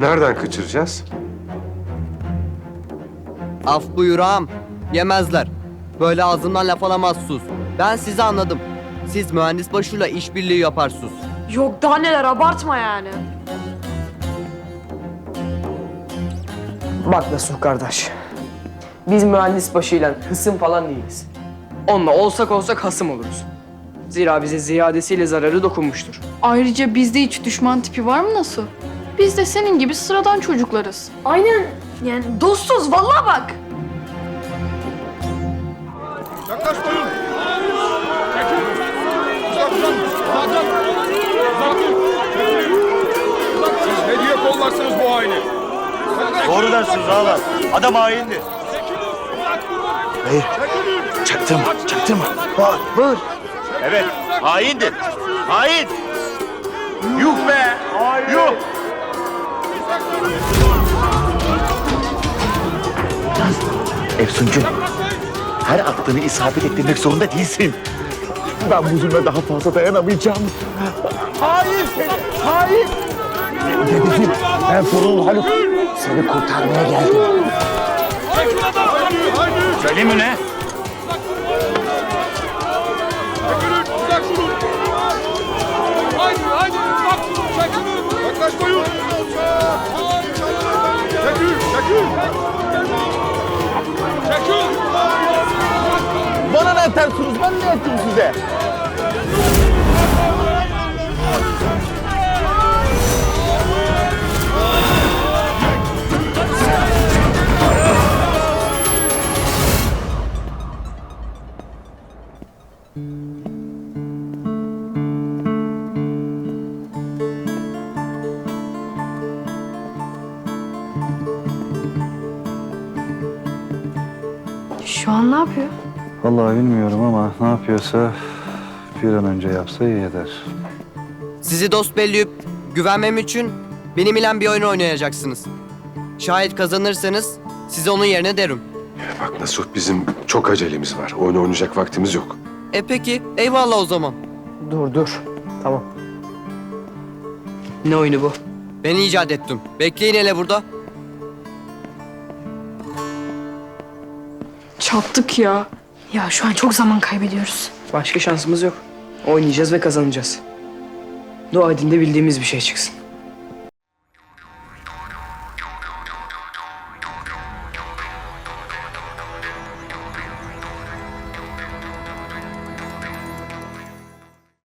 Nereden kaçıracağız? Af buyur ağam. Yemezler. Böyle ağzından laf alamazsınız. Ben sizi anladım. Siz mühendis başıyla işbirliği yaparsınız. Yok daha neler abartma yani. Bak Nasuh kardeş. Biz mühendis başıyla hısım falan değiliz. Onunla olsak olsak hasım oluruz. Zira bize ziyadesiyle zararı dokunmuştur. Ayrıca bizde hiç düşman tipi var mı nasıl? Biz de senin gibi sıradan çocuklarız. Aynen yani dostuz vallahi bak. Yaklaşmayın. Çekil. Uzak uzak. Uzak dur. Siz ne diye kollarsınız bu haini? Doğru dersiniz ağalar. Adam haindi. Çekilin. Çaktırma, çaktırma. Bağır, bağır. Evet, haindi. Hain. Yuh be, yuh. Efsuncuğum, her attığını isabet ettirmek zorunda değilsin. Ben bu zulme daha fazla dayanamayacağım. Hain seni, hain. Dedeciğim, ben sorunun Haluk. Seni kurtarmaya geldim. Çekil adam. Haydi haydi. Söyle mi ne? Yaklaşmayın. Çekil. Çekil. Çekil. Tersiniz? Ben ne ettim size? Şu an ne yapıyor? Vallahi bilmiyorum ama ne yapıyorsa bir an önce yapsa iyi eder. Sizi dost belleyip güvenmem için benim ile bir oyun oynayacaksınız. Şayet kazanırsanız size onun yerine derim. Bak Nasuh bizim çok acelemiz var. Oyun oynayacak vaktimiz yok. E peki eyvallah o zaman. Dur dur. Tamam. Ne oyunu bu? Ben icat ettim. Bekleyin hele burada. Çattık ya. Ya şu an çok zaman kaybediyoruz. Başka şansımız yok. Oynayacağız ve kazanacağız. Dua edin de bildiğimiz bir şey çıksın.